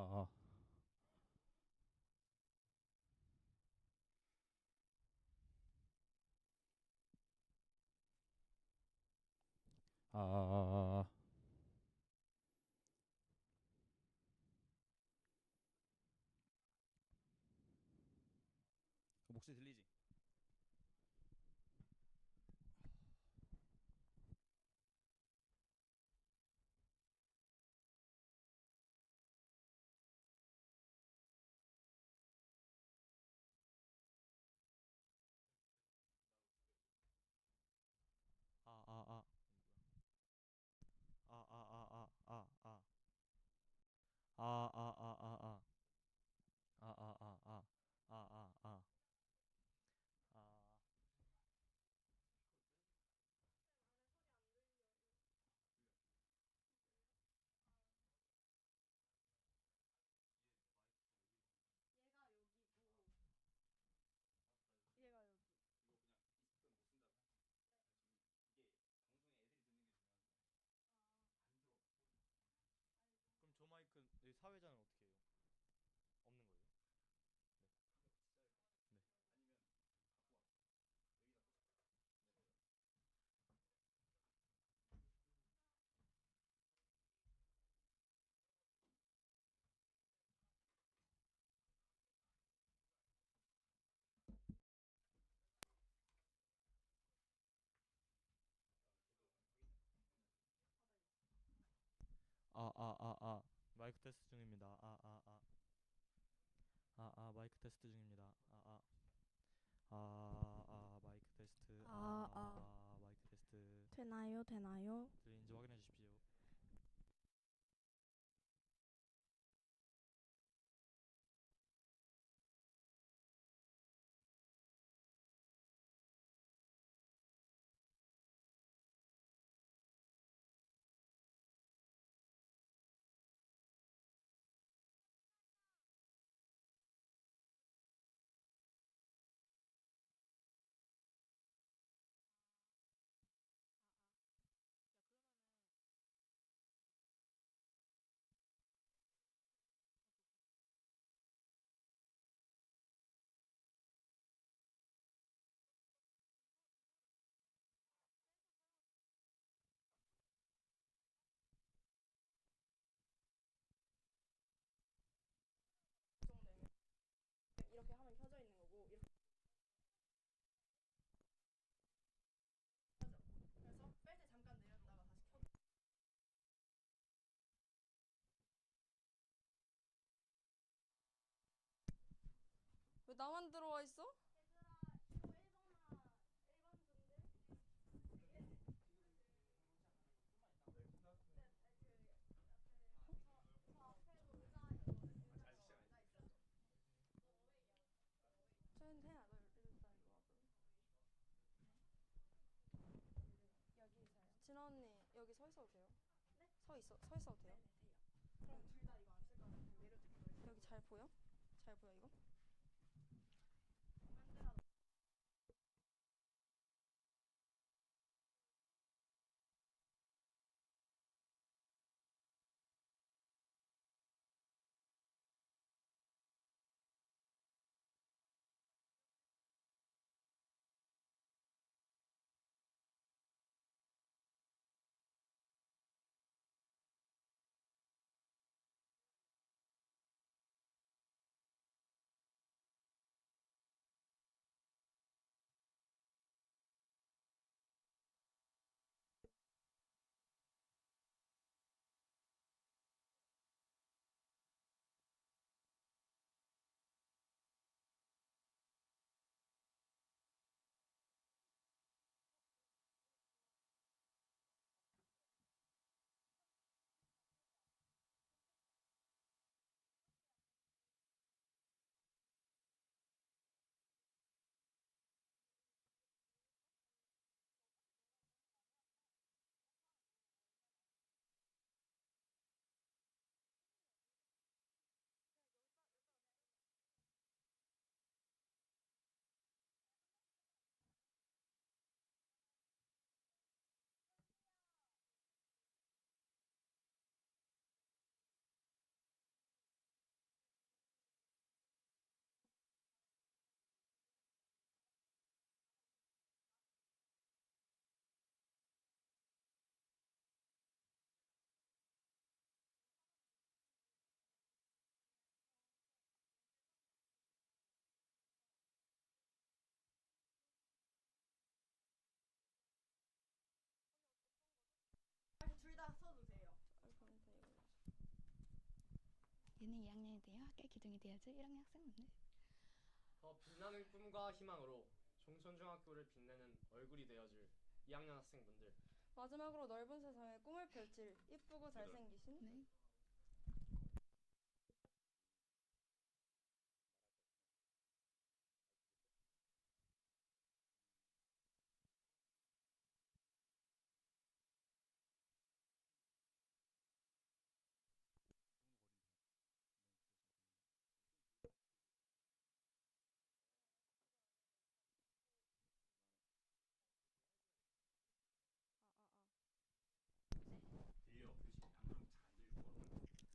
아, 아. 아. 목소리 들리지? 아, 아, 아. 아, 아, 아, 아, 아, 아. 아, 아, 아, 아, 아. 아, 아, 아, 아. 아, 아, 아. 아. 얘가 여기고 얘가 여기. 이거 그냥 있으면 못 쓴다고 생각하면 돼. 그냥 지금 이게 방송에 애들이 듣는 게 중요한 게 아니라 아, 안 들어 소리만. 알고. 그럼 저 마이크 여기 사회자는 어떻게 해요? 없는 거예요? 카메라 진짜 할 거. 네. 아니면 갖고 와서 여기다 꽂아. 내가 여기. 아, 아, 아, 아. 마이크 테스트 중입니다. 아, 아, 아. 아, 아, 마이크 테스트 중입니다. 아, 아. 아, 아, 마이크 테스트. 아, 아, 아, 마이크 테스트. 되나요? 되나요? 들리는지 확인해 주십시오. 아, 아. 야, 그러면은 오케이, 오케이. 셀카 촬영할 정도면 이렇게 하면 켜져 있는 거고 이렇게 켜져. 그래서 뺄 때 잠깐 내렸다가 다시 켜. 왜 나만 들어와 있어? 얘들아, 이거 1번아. 1번 분들. 저 앞에 의자 의자 의자 있어. 저는 해야 너 일단 이거 와볼래? 여기서요. 진아 언니 여기 서 있어도 돼요? 네? 서 있어 서 있어도 돼요? 네네, 돼요. 그럼 둘 다 이거 안 쓸 거면 내려드릴게요. 여기 잘 보여? 잘 보여 이거? 이제는 2학년이 되어 학교에 기둥이 되어줄 1학년 학생분들. 더 빛나는 꿈과 희망으로 종천중학교를 빛내는 얼굴이 되어줄 2학년 학생분들. 마지막으로 넓은 세상에 꿈을 펼칠 이쁘고 잘생기신 네.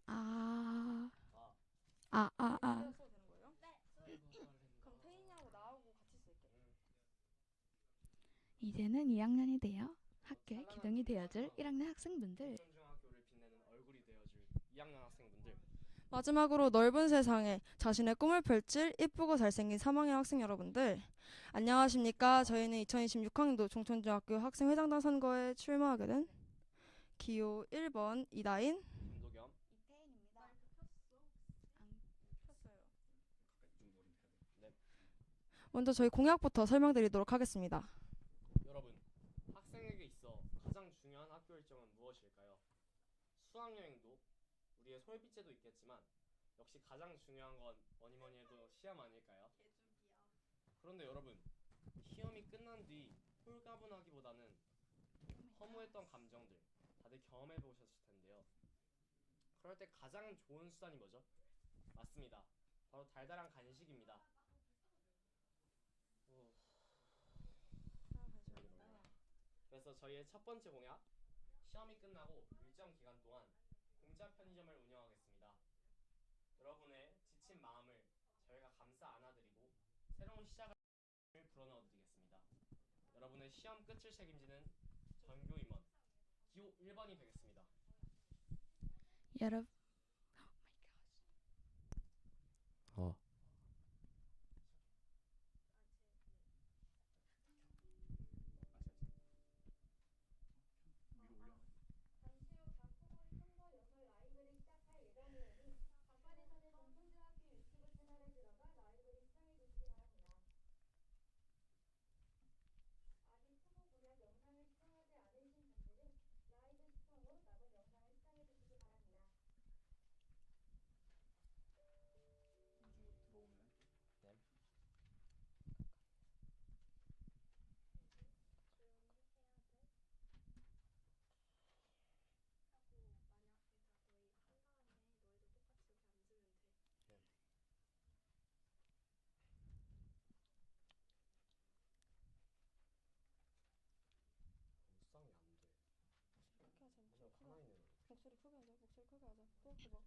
아, 아, 아, 아. 이제는 2학년이 되어 학교에 기둥이 되어줄 1학년 학생분들. 종천중학교를 빛내는 얼굴이 되어줄 2학년 학생분들 마지막으로 넓은 세상에 자신의 꿈을 펼칠 이쁘고 잘생긴 3학년 학생 여러분들. 안녕하십니까? 저희는 2026학년도 종천중학교 학생회장단 선거에 출마하게 된 기호 1번 이다인 김도겸 이태인입니다 먼저 저희 공약부터 설명드리도록 하겠습니다 여러분 학생에게 있어 가장 중요한 학교 일정은 무엇일까요? 수학여행도 우리의 솔빛에도 있겠지만 역시 가장 중요한 건 뭐니 뭐니 해도 시험 아닐까요? 그런데 여러분 시험이 끝난 뒤 홀가분하기보다는 허무했던 감정들 다들 경험해 보셨을 텐데요. 그럴 때 가장 좋은 수단이 뭐죠? 맞습니다. 바로 달달한 간식입니다. 오, 그래서 저희의 첫 번째 공약 시험이 끝나고 일정 기간 동안 공짜 편의점을 운영하겠습니다. 여러분의 지친 마음을 저희가 감싸 안아드리고 새로운 시작을 불어넣어드리겠습니다. 여러분의 시험 끝을 책임지는 전교 임원 기호 1번이 되겠습니다. 여러분 어. 잠시 후 박홍훈 선거 여설 라이브를 시작할 예정이오니 각반에서는 종천중학교 유튜브 채널에 들어가 라이브를 시청해 주시기 바랍니다. 아직 후보 공약 영상을 시청하지 않으신 분들은 라이브 시청 후 남은 영상을 시청해 주시기 바랍니다. 묵상이 안 돼. 이렇게 하자 목소리 그냥 크게 하나 하자 있는 목소리 크게 하자. 목소리 크게 하자. 또 해봐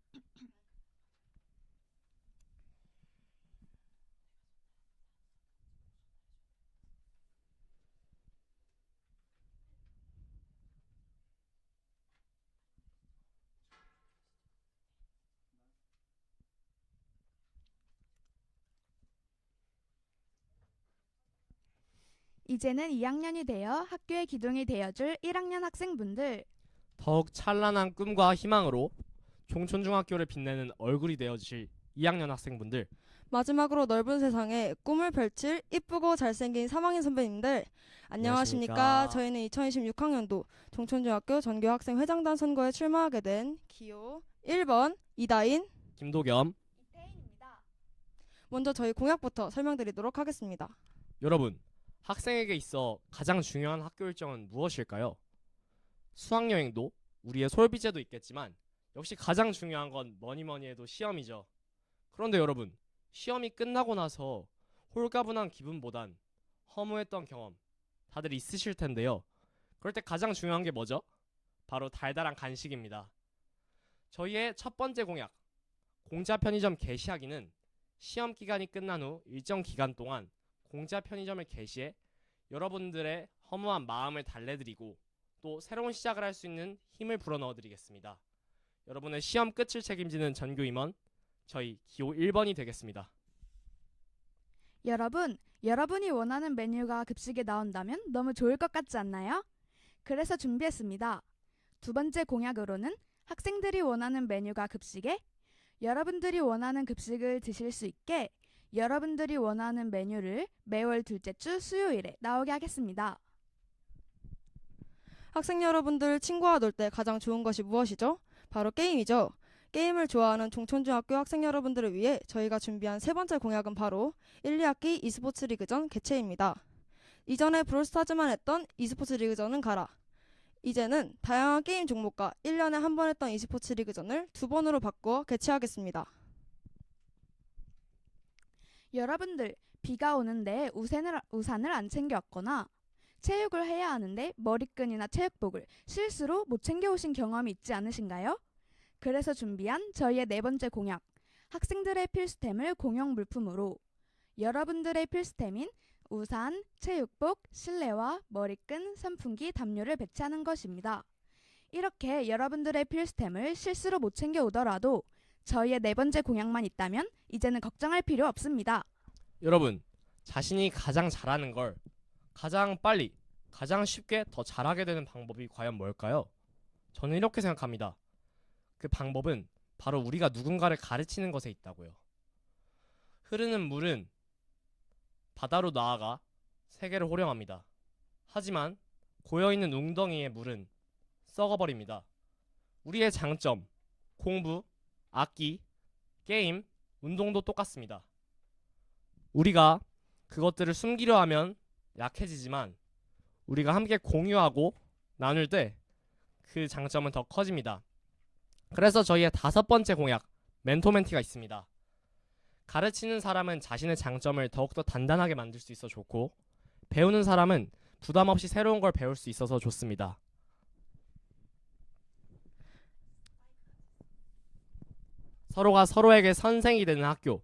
이제는 2학년이 되어 학교에 기둥이 되어줄 1학년 학생분들 더욱 찬란한 꿈과 희망으로 종천중학교를 빛내는 얼굴이 되어주실 2학년 학생분들. 마지막으로 넓은 세상에 꿈을 펼칠 이쁘고 잘생긴 3학년 선배님들 안녕하십니까? 안녕하십니까. 저희는 2026학년도 종천중학교 전교 학생 회장단 선거에 출마하게 된 기호 1번 이다인 김도겸. 이태인입니다. 먼저 저희 공약부터 설명드리도록 하겠습니다. 여러분 학생에게 있어 가장 중요한 학교 일정은 무엇일까요? 수학여행도 우리의 솔비제도 있겠지만 역시 가장 중요한 건 뭐니 뭐니 해도 시험이죠. 그런데 여러분 시험이 끝나고 나서 홀가분한 기분보단 허무했던 경험 다들 있으실 텐데요. 그럴 때 가장 중요한 게 뭐죠? 바로 달달한 간식입니다. 저희의 첫 번째 공약 공짜 편의점 개시하기는 시험 기간이 끝난 후 일정 기간 동안 공짜 편의점을 개시해 여러분들의 허무한 마음을 달래드리고 또 새로운 시작을 할 수 있는 힘을 불어넣어 드리겠습니다. 여러분의 시험 끝을 책임지는 전교 임원 저희 기호 1번이 되겠습니다. 여러분, 여러분이 원하는 메뉴가 급식에 나온다면 너무 좋을 것 같지 않나요? 그래서 준비했습니다. 두 번째 공약으로는 학생들이 원하는 메뉴가 급식에 여러분들이 원하는 급식을 드실 수 있게 여러분들이 원하는 메뉴를 매월 둘째 주 수요일에 나오게 하겠습니다. 학생 여러분들 친구와 놀 때 가장 좋은 것이 무엇이죠? 바로 게임이죠. 게임을 좋아하는 종촌중학교 학생 여러분들을 위해 저희가 준비한 세 번째 공약은 바로 1, 2학기 e스포츠 리그전 개최입니다. 이전에 브롤스타즈만 했던 e스포츠 리그전은 가라. 이제는 다양한 게임 종목과 1년에 한 번 했던 e스포츠 리그전을 두 번으로 바꾸어 개최하겠습니다. 여러분들 비가 오는데 우산을, 우산을 안 챙겨왔거나 체육을 해야 하는데 머리끈이나 체육복을 실수로 못 챙겨오신 경험이 있지 않으신가요? 그래서 준비한 저희의 네 번째 공약 학생들의 필수템을 공용 물품으로 여러분들의 필수템인 우산, 체육복, 실내화, 머리끈, 선풍기, 담요를 배치하는 것입니다. 이렇게 여러분들의 필수템을 실수로 못 챙겨오더라도 저희의 네 번째 공약만 있다면 이제는 걱정할 필요 없습니다. 여러분, 자신이 가장 잘하는 걸 가장 빨리, 가장 쉽게 더 잘하게 되는 방법이 과연 뭘까요? 저는 이렇게 생각합니다. 그 방법은 바로 우리가 누군가를 가르치는 것에 있다고요. 흐르는 물은 바다로 나아가 세계를 호령합니다. 하지만 고여있는 웅덩이의 물은 썩어버립니다. 우리의 장점, 공부, 악기, 게임, 운동도 똑같습니다. 우리가 그것들을 숨기려 하면 약해지지만 우리가 함께 공유하고 나눌 때 그 장점은 더 커집니다. 그래서 저희의 다섯 번째 공약 멘토 멘티가 있습니다. 가르치는 사람은 자신의 장점을 더욱더 단단하게 만들 수 있어 좋고 배우는 사람은 부담 없이 새로운 걸 배울 수 있어서 좋습니다. 서로가 서로에게 선생이 되는 학교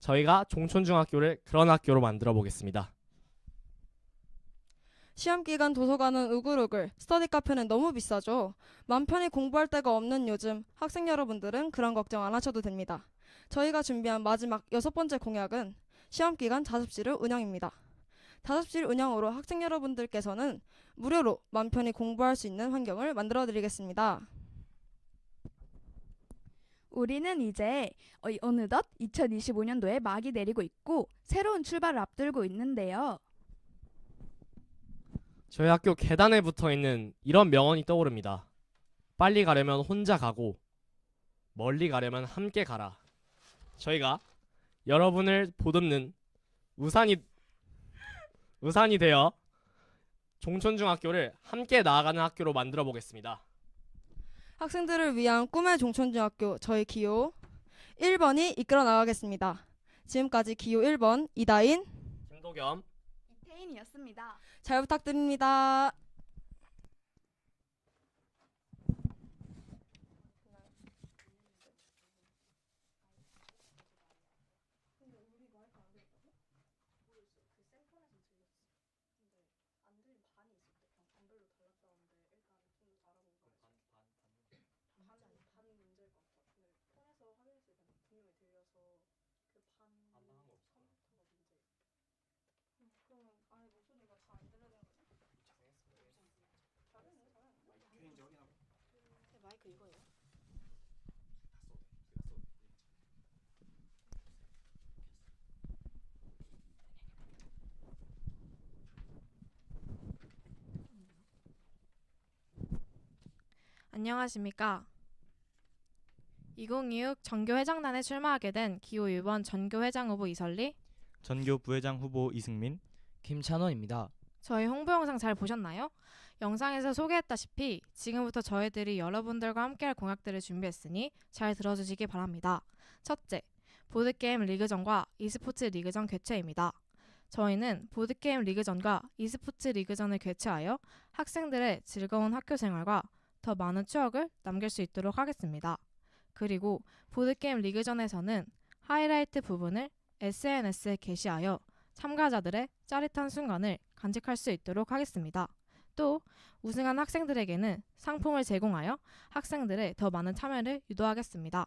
저희가 종촌중학교를 그런 학교로 만들어 보겠습니다. 시험 기간 도서관은 우글우글, 스터디 카페는 너무 비싸죠. 맘 편히 공부할 데가 없는 요즘 학생 여러분들은 그런 걱정 안 하셔도 됩니다. 저희가 준비한 마지막 여섯 번째 공약은 시험 기간 자습실 운영입니다. 자습실 운영으로 학생 여러분들께서는 무료로 맘 편히 공부할 수 있는 환경을 만들어 드리겠습니다. 우리는 이제 어, 어느덧 2025년도에 막이 내리고 있고 새로운 출발을 앞두고 있는데요. 저희 학교 계단에 붙어 있는 이런 명언이 떠오릅니다. 빨리 가려면 혼자 가고 멀리 가려면 함께 가라. 저희가 여러분을 보듬는 우산이 우산이 되어 종촌중학교를 함께 나아가는 학교로 만들어 보겠습니다. 학생들을 위한 꿈의 종촌중학교 저희 기호 1번이 이끌어 나가겠습니다. 지금까지 기호 1번 이다인 김도겸 이태인이었습니다. 잘 부탁드립니다. 안녕하십니까. 2026 전교회장단에 출마하게 된 기호 1번 전교회장 후보 이설리. 전교 부회장 후보 이승민 김찬원입니다. 저희 홍보 영상 잘 보셨나요? 영상에서 소개했다시피 지금부터 저희들이 여러분들과 함께할 공약들을 준비했으니 잘 들어주시기 바랍니다. 첫째, 보드게임 리그전과 e스포츠 리그전 개최입니다. 저희는 보드게임 리그전과 e스포츠 리그전을 개최하여 학생들의 즐거운 학교 생활과 더 많은 추억을 남길 수 있도록 하겠습니다. 그리고 보드게임 리그전에서는 하이라이트 부분을 SNS에 게시하여 참가자들의 짜릿한 순간을 간직할 수 있도록 하겠습니다. 또 우승한 학생들에게는 상품을 제공하여 학생들의 더 많은 참여를 유도하겠습니다.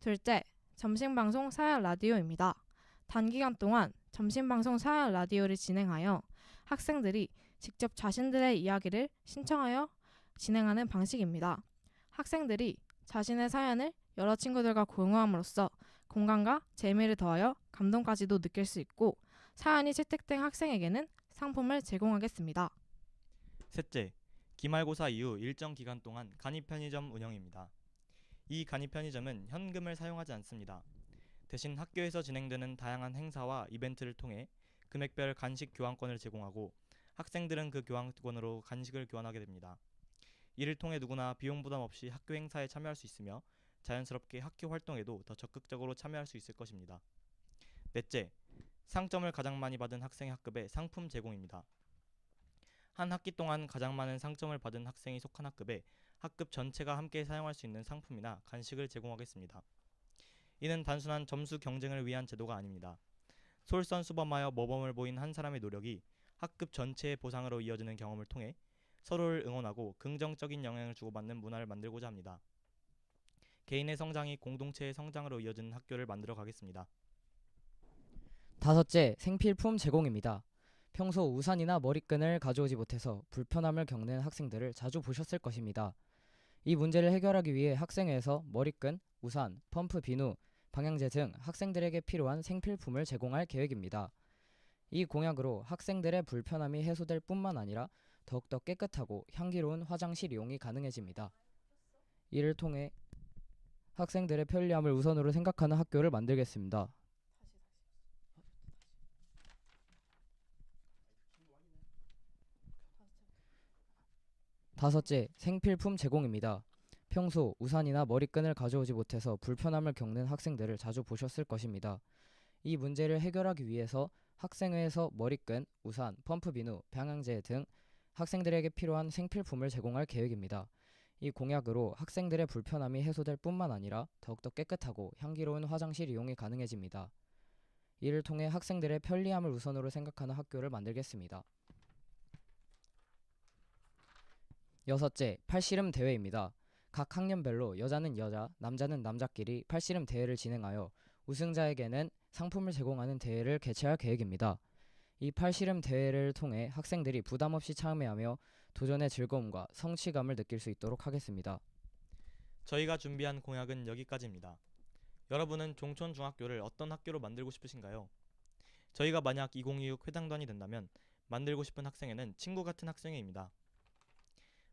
둘째, 점심방송 사연 라디오입니다. 단기간 동안 점심방송 사연 라디오를 진행하여 학생들이 직접 자신들의 이야기를 신청하여 진행하는 방식입니다. 학생들이 자신의 사연을 여러 친구들과 공유함으로써 공간과 재미를 더하여 감동까지도 느낄 수 있고 사연이 채택된 학생에게는 상품을 제공하겠습니다. 셋째, 기말고사 이후 일정 기간 동안 간이 편의점 운영입니다. 이 간이 편의점은 현금을 사용하지 않습니다. 대신 학교에서 진행되는 다양한 행사와 이벤트를 통해 금액별 간식 교환권을 제공하고 학생들은 그 교환권으로 간식을 교환하게 됩니다. 이를 통해 누구나 비용 부담 없이 학교 행사에 참여할 수 있으며 자연스럽게 학교 활동에도 더 적극적으로 참여할 수 있을 것입니다. 넷째, 상점을 가장 많이 받은 학생의 학급에 상품 제공입니다. 한 학기 동안 가장 많은 상점을 받은 학생이 속한 학급에 학급 전체가 함께 사용할 수 있는 상품이나 간식을 제공하겠습니다. 이는 단순한 점수 경쟁을 위한 제도가 아닙니다. 솔선수범하여 모범을 보인 한 사람의 노력이 학급 전체의 보상으로 이어지는 경험을 통해 서로를 응원하고 긍정적인 영향을 주고받는 문화를 만들고자 합니다. 개인의 성장이 공동체의 성장으로 이어지는 학교를 만들어 가겠습니다. 다섯째, 생필품 제공입니다. 평소 우산이나 머리끈을 가져오지 못해서 불편함을 겪는 학생들을 자주 보셨을 것입니다. 이 문제를 해결하기 위해 학생회에서 머리끈, 우산, 펌프 비누, 방향제 등 학생들에게 필요한 생필품을 제공할 계획입니다. 이 공약으로 학생들의 불편함이 해소될 뿐만 아니라 더욱더 깨끗하고 향기로운 화장실 이용이 가능해집니다. 이를 통해 학생들의 편리함을 우선으로 생각하는 학교를 만들겠습니다. 다섯째, 생필품 제공입니다. 평소 우산이나 머리끈을 가져오지 못해서 불편함을 겪는 학생들을 자주 보셨을 것입니다. 이 문제를 해결하기 위해서 학생회에서 머리끈, 우산, 펌프 비누, 방향제 등 학생들에게 필요한 생필품을 제공할 계획입니다. 이 공약으로 학생들의 불편함이 해소될 뿐만 아니라 더욱더 깨끗하고 향기로운 화장실 이용이 가능해집니다. 이를 통해 학생들의 편리함을 우선으로 생각하는 학교를 만들겠습니다. 여섯째, 팔씨름 대회입니다. 각 학년별로 여자는 여자, 남자는 남자끼리 팔씨름 대회를 진행하여 우승자에게는 상품을 제공하는 대회를 개최할 계획입니다. 이 팔씨름 대회를 통해 학생들이 부담 없이 참여하며 도전의 즐거움과 성취감을 느낄 수 있도록 하겠습니다. 저희가 준비한 공약은 여기까지입니다. 여러분은 종촌 중학교를 어떤 학교로 만들고 싶으신가요? 저희가 만약 2026 회장단이 된다면 만들고 싶은 학생회는 친구 같은 학생회입니다.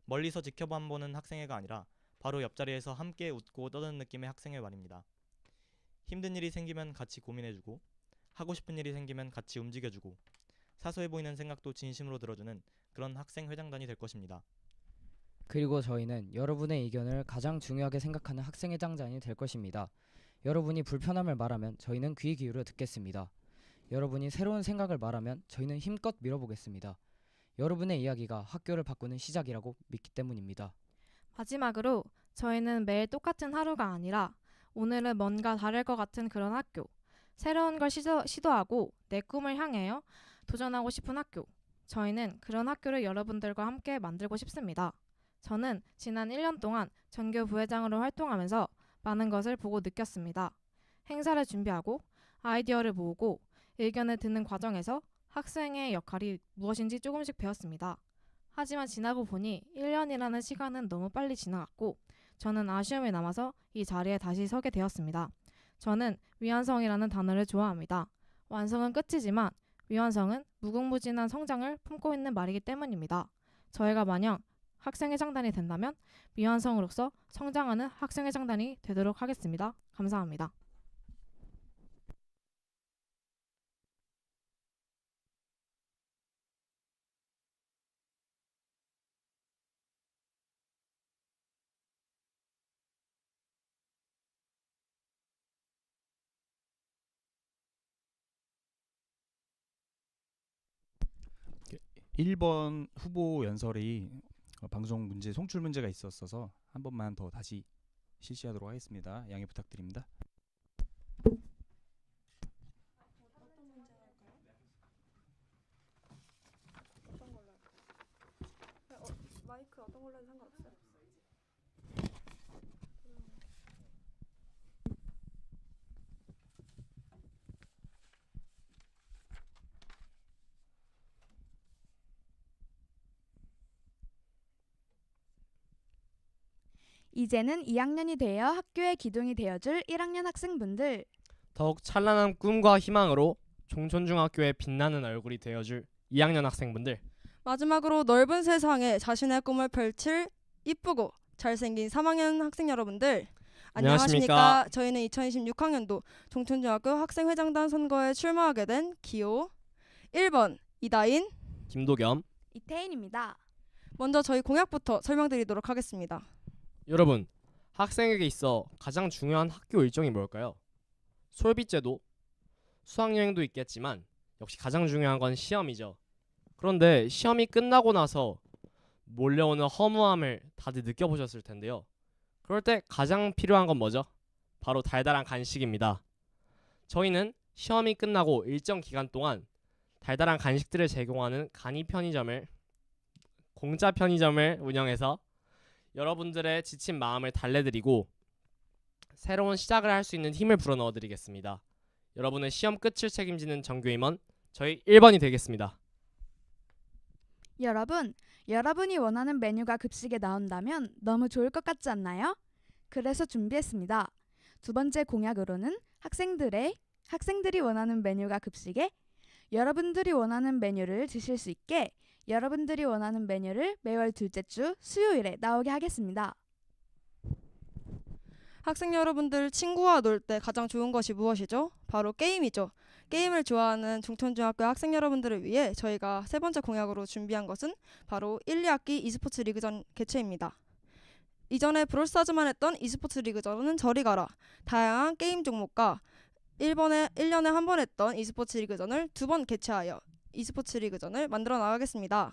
멀리서 지켜만 보는 학생회가 아니라 바로 옆자리에서 함께 웃고 떠드는 느낌의 학생회 말입니다. 힘든 일이 생기면 같이 고민해주고 하고 싶은 일이 생기면 같이 움직여주고 사소해 보이는 생각도 진심으로 들어주는 그런 학생 회장단이 될 것입니다. 그리고 저희는 여러분의 의견을 가장 중요하게 생각하는 학생 회장단이 될 것입니다. 여러분이 불편함을 말하면 저희는 귀 기울여 듣겠습니다. 여러분이 새로운 생각을 말하면 저희는 힘껏 밀어보겠습니다. 여러분의 이야기가 학교를 바꾸는 시작이라고 믿기 때문입니다. 마지막으로 저희는 매일 똑같은 하루가 아니라 오늘은 뭔가 다를 것 같은 그런 학교. 새로운 걸 시도, 시도하고 내 꿈을 향하여 도전하고 싶은 학교. 저희는 그런 학교를 여러분들과 함께 만들고 싶습니다. 저는 지난 1년 동안 전교 부회장으로 활동하면서 많은 것을 보고 느꼈습니다. 행사를 준비하고 아이디어를 모으고 의견을 듣는 과정에서 학생의 역할이 무엇인지 조금씩 배웠습니다. 하지만 지나고 보니 1년이라는 시간은 너무 빨리 지나갔고 저는 아쉬움이 남아서 이 자리에 다시 서게 되었습니다. 저는 위완성이라는 단어를 좋아합니다. 완성은 끝이지만 위완성은 무궁무진한 성장을 품고 있는 말이기 때문입니다. 저희가 만약 학생회장단이 된다면 위완성으로서 성장하는 학생회장단이 되도록 하겠습니다. 감사합니다. 일번 후보 연설이 어, 방송 문제 송출 문제가 있었어서 한 번만 더 다시 실시하도록 하겠습니다. 양해 부탁드립니다. 마이크 어떤 걸로 해도 상관없어요? 이제는 2학년이 되어 학교의 기둥이 되어줄 1학년 학생분들 더욱 찬란한 꿈과 희망으로 종촌중학교의 빛나는 얼굴이 되어줄 2학년 학생분들 마지막으로 넓은 세상에 자신의 꿈을 펼칠 이쁘고 잘생긴 3학년 학생 여러분들 안녕하십니까? 안녕하십니까? 저희는 2026학년도 종촌중학교 학생회장단 선거에 출마하게 된 기호 1번 이다인 김도겸 이태인입니다. 먼저 저희 공약부터 설명드리도록 하겠습니다. 여러분 학생에게 있어 가장 중요한 학교 일정이 뭘까요? 솔비제도 수학여행도 있겠지만 역시 가장 중요한 건 시험이죠. 그런데 시험이 끝나고 나서 몰려오는 허무함을 다들 느껴보셨을 텐데요. 그럴 때 가장 필요한 건 뭐죠? 바로 달달한 간식입니다. 저희는 시험이 끝나고 일정 기간 동안 달달한 간식들을 제공하는 간이 편의점을 공짜 편의점을 운영해서 여러분들의 지친 마음을 달래드리고 새로운 시작을 할 수 있는 힘을 불어넣어 드리겠습니다. 여러분의 시험 끝을 책임지는 정규임원 저희 1번이 되겠습니다. 여러분, 여러분이 원하는 메뉴가 급식에 나온다면 너무 좋을 것 같지 않나요? 그래서 준비했습니다. 두 번째 공약으로는 학생들의 학생들이 원하는 메뉴가 급식에 여러분들이 원하는 메뉴를 드실 수 있게 여러분들이 원하는 메뉴를 매월 둘째 주 수요일에 나오게 하겠습니다. 학생 여러분들 친구와 놀 때 가장 좋은 것이 무엇이죠? 바로 게임이죠. 게임을 좋아하는 중천중학교 학생 여러분들을 위해 저희가 세 번째 공약으로 준비한 것은 바로 1, 2학기 e스포츠 리그전 개최입니다. 이전에 브롤스타즈만 했던 e스포츠 리그전은 저리 가라. 다양한 게임 종목과 1번에 1년에 한 번 했던 e스포츠 리그전을 두 번 개최하여 e스포츠 리그전을 만들어 나가겠습니다.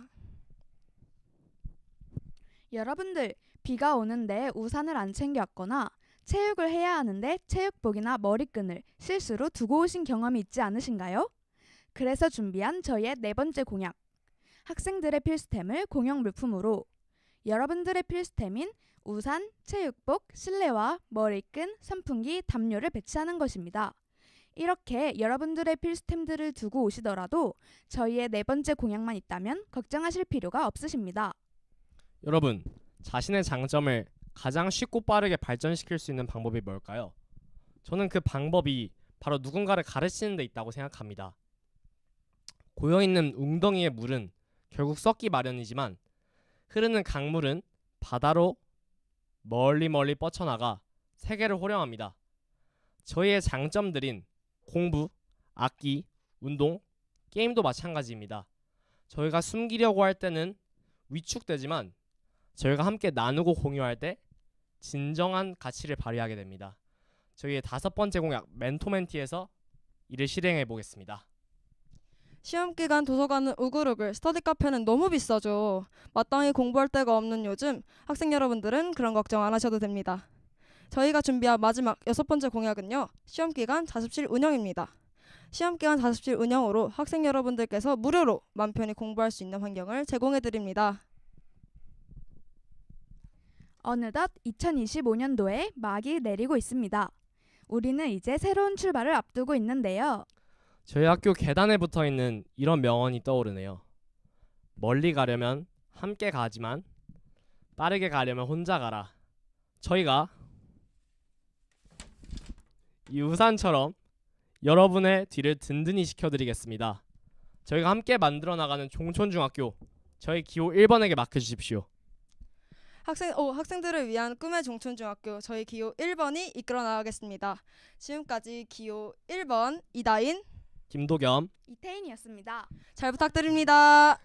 여러분들 비가 오는데 우산을 안 챙겼거나 체육을 해야 하는데 체육복이나 머리끈을 실수로 두고 오신 경험이 있지 않으신가요? 그래서 준비한 저희의 네 번째 공약. 학생들의 필수템을 공용 물품으로 여러분들의 필수템인 우산, 체육복, 실내화, 머리끈, 선풍기, 담요를 배치하는 것입니다. 이렇게 여러분들의 필수템들을 두고 오시더라도 저희의 네 번째 공약만 있다면 걱정하실 필요가 없으십니다. 여러분 자신의 장점을 가장 쉽고 빠르게 발전시킬 수 있는 방법이 뭘까요? 저는 그 방법이 바로 누군가를 가르치는 데 있다고 생각합니다. 고여 있는 웅덩이의 물은 결국 썩기 마련이지만 흐르는 강물은 바다로 멀리 멀리 뻗쳐나가 세계를 호령합니다. 저희의 장점들인 공부, 악기, 운동, 게임도 마찬가지입니다. 저희가 숨기려고 할 때는 위축되지만 저희가 함께 나누고 공유할 때 진정한 가치를 발휘하게 됩니다. 저희의 다섯 번째 공약 멘토멘티에서 이를 실행해 보겠습니다. 시험 기간 도서관은 우글우글, 스터디 카페는 너무 비싸죠. 마땅히 공부할 데가 없는 요즘 학생 여러분들은 그런 걱정 안 하셔도 됩니다. 저희가 준비한 마지막 여섯 번째 공약은요. 시험 기간 자습실 운영입니다. 시험 기간 자습실 운영으로 학생 여러분들께서 무료로 맘 편히 공부할 수 있는 환경을 제공해 드립니다. 어느덧 2025년도에 막이 내리고 있습니다. 우리는 이제 새로운 출발을 앞두고 있는데요. 저희 학교 계단에 붙어 있는 이런 명언이 떠오르네요. 멀리 가려면 함께 가지만 빠르게 가려면 혼자 가라. 저희가 이 우산처럼 여러분의 뒤를 든든히 지켜드리겠습니다. 저희가 함께 만들어 나가는 종촌중학교 저희 기호 1번에게 맡겨주십시오. 학생 오, 학생들을 위한 꿈의 종촌중학교 저희 기호 1번이 이끌어 나가겠습니다. 지금까지 기호 1번 이다인 김도겸 이태인이었습니다. 잘 부탁드립니다.